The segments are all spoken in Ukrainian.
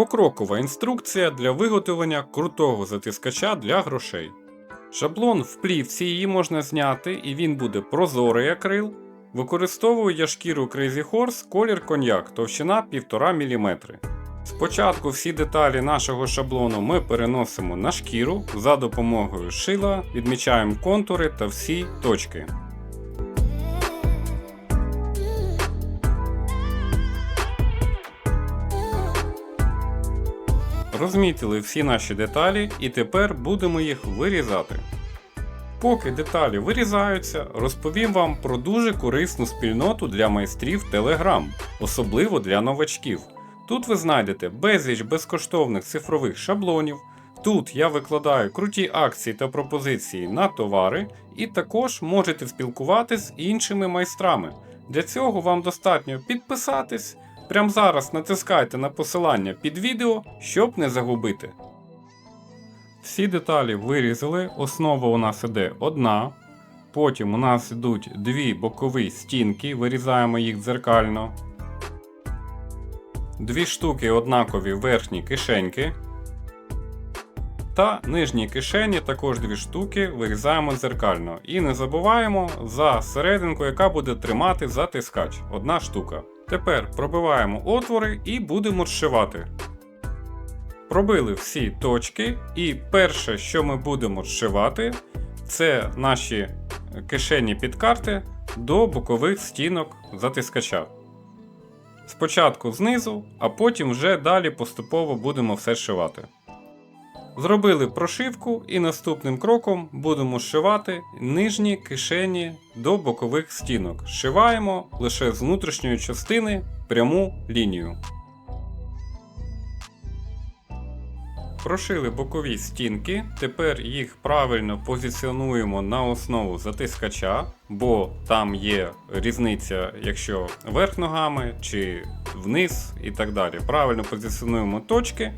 Покрокова інструкція для виготовлення крутого затискача для грошей. Шаблон в плівці її можна зняти і він буде прозорий акрил. Використовую я шкіру Crazy Horse колір коньяк, товщина 1,5 мм. Спочатку всі деталі нашого шаблону ми переносимо на шкіру за допомогою шила, відмічаємо контури та всі точки. Розмітили всі наші деталі і тепер будемо їх вирізати. Поки деталі вирізаються, розповім вам про дуже корисну спільноту для майстрів Telegram, особливо для новачків. Тут ви знайдете безліч безкоштовних цифрових шаблонів. Тут я викладаю круті акції та пропозиції на товари, і також можете спілкуватись з іншими майстрами. Для цього вам достатньо підписатись. Прямо зараз натискайте на посилання під відео, щоб не загубити. Всі деталі вирізали, основа у нас іде одна. Потім у нас йдуть дві бокові стінки, вирізаємо їх дзеркально. Дві штуки однакові верхні кишеньки. Та нижні кишені також дві штуки вирізаємо дзеркально. І не забуваємо за серединку, яка буде тримати затискач. Одна штука. Тепер пробиваємо отвори і будемо зшивати. Пробили всі точки, і перше, що ми будемо зшивати, це наші кишені під карти до бокових стінок затискача. Спочатку знизу, а потім вже далі поступово будемо все зшивати. Зробили прошивку і наступним кроком будемо зшивати нижні кишені до бокових стінок. Зшиваємо лише з внутрішньої частини пряму лінію. Прошили бокові стінки, тепер їх правильно позиціонуємо на основу затискача, бо там є різниця, якщо вверх ногами чи вниз і так далі. Правильно позиціонуємо точки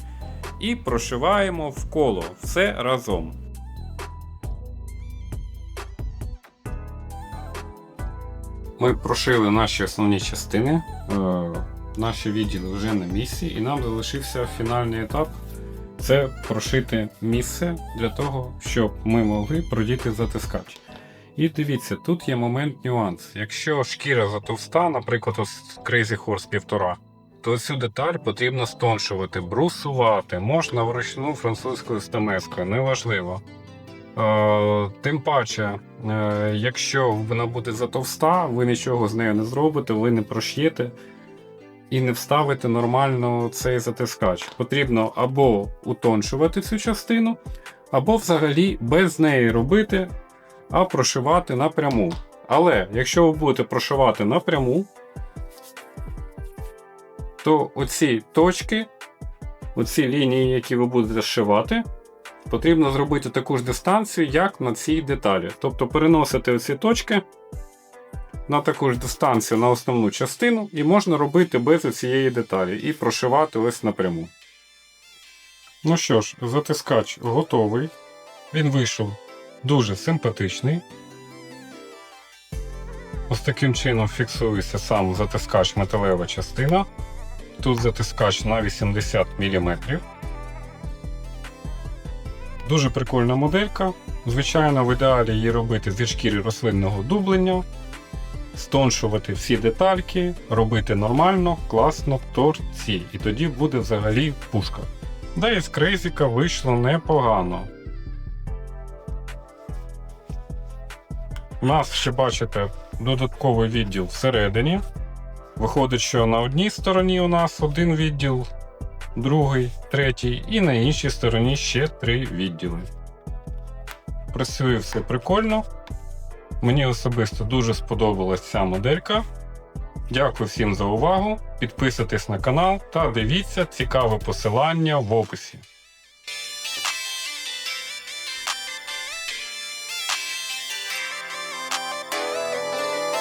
і прошиваємо в коло все разом. Ми прошили наші основні частини, е, наші відділи вже на місці, і нам залишився фінальний етап це прошити місце для того, щоб ми могли продіти затискач. І дивіться, тут є момент нюанс. Якщо шкіра затовста, наприклад, ось Crazy Horse 1,5, то цю деталь потрібно стоншувати, брусувати, можна вручну французькою стамескою, неважливо. Е, тим паче, е, якщо вона буде затовста, ви нічого з нею не зробите, ви не прош'єте і не вставити нормально цей затискач. Потрібно або утоншувати цю частину, або взагалі без неї робити, а прошивати напряму. Але якщо ви будете прошивати напряму, то оці точки, оці лінії, які ви будете зшивати, потрібно зробити таку ж дистанцію, як на цій деталі. Тобто переносити оці точки на таку ж дистанцію на основну частину, і можна робити без цієї деталі і прошивати ось напряму. Ну що ж, затискач готовий. Він вийшов дуже симпатичний. Ось таким чином фіксується сам затискач металева частина. Тут затискач на 80 мм. Дуже прикольна моделька. Звичайно, в ідеалі її робити зі шкіри рослинного дублення стоншувати всі детальки, робити нормально, класно, торці. І тоді буде взагалі пушка. Да і з крейзіка вийшло непогано. У нас ще бачите додатковий відділ всередині. Виходить, що на одній стороні у нас один відділ, другий, третій, і на іншій стороні ще три відділи. Працює все прикольно. Мені особисто дуже сподобалась ця моделька. Дякую всім за увагу. Підписуйтесь на канал та дивіться цікаве посилання в описі.